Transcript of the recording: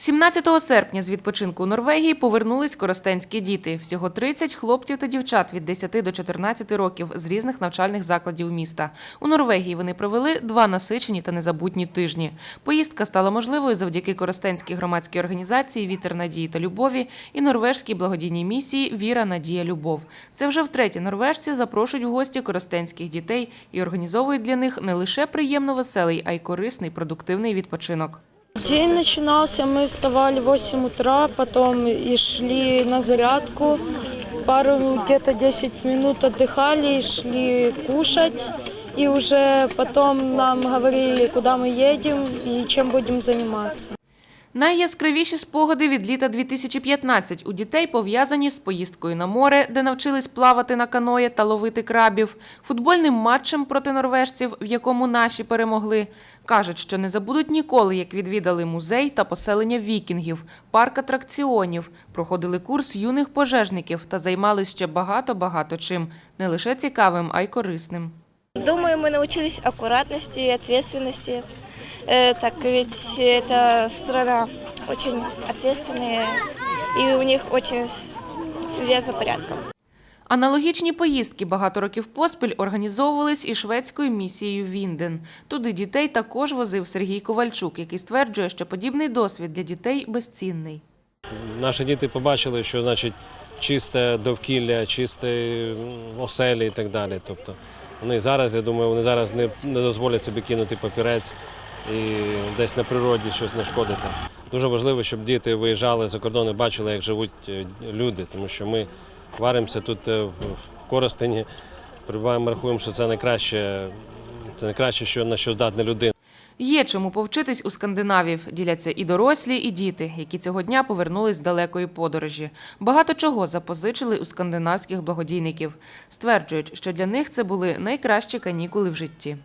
17 серпня з відпочинку у Норвегії повернулись коростенські діти. Всього 30 хлопців та дівчат від 10 до 14 років з різних навчальних закладів міста. У Норвегії вони провели два насичені та незабутні тижні. Поїздка стала можливою завдяки коростенській громадській організації Вітер надії та любові і норвежській благодійній місії Віра, Надія, Любов. Це вже втретє норвежці запрошують в гості коростенських дітей і організовують для них не лише приємно веселий, а й корисний продуктивний відпочинок. День начинался, мы вставали в 8 утра, потом и шли на зарядку, пару где-то 10 минут отдыхали, и шли кушать. И уже потом нам говорили, куда мы едем и чем будем заниматься. Найяскравіші спогади від літа 2015 у дітей пов'язані з поїздкою на море, де навчились плавати на каное та ловити крабів, футбольним матчем проти норвежців, в якому наші перемогли. Кажуть, що не забудуть ніколи, як відвідали музей та поселення вікінгів, парк атракціонів, проходили курс юних пожежників та займались ще багато-багато чим, не лише цікавим, а й корисним. Думаю, мы научились аккуратности и ответственности, Э, так как ведь эта страна очень ответственная, и у них очень следят за порядком. Аналогічні поїздки багато років поспіль організовувались і шведською місією Вінден. Туди дітей також возив Сергій Ковальчук, який стверджує, що подібний досвід для дітей безцінний. Наші діти побачили, що значить чисте довкілля, чисте оселі і так далі. Тобто вони зараз, я думаю, вони зараз не, не дозволять собі кинути папірець і десь на природі щось нашкодити. Дуже важливо, щоб діти виїжджали за кордон і бачили, як живуть е, люди, тому що ми варимося тут е, в Коростені, прибуваємо, рахуємо, що це найкраще, це найкраще, що на що здатна людина. Є чому повчитись у скандинавів, діляться і дорослі, і діти, які цього дня повернулись з далекої подорожі. Багато чого запозичили у скандинавських благодійників. Стверджують, що для них це були найкращі канікули в житті.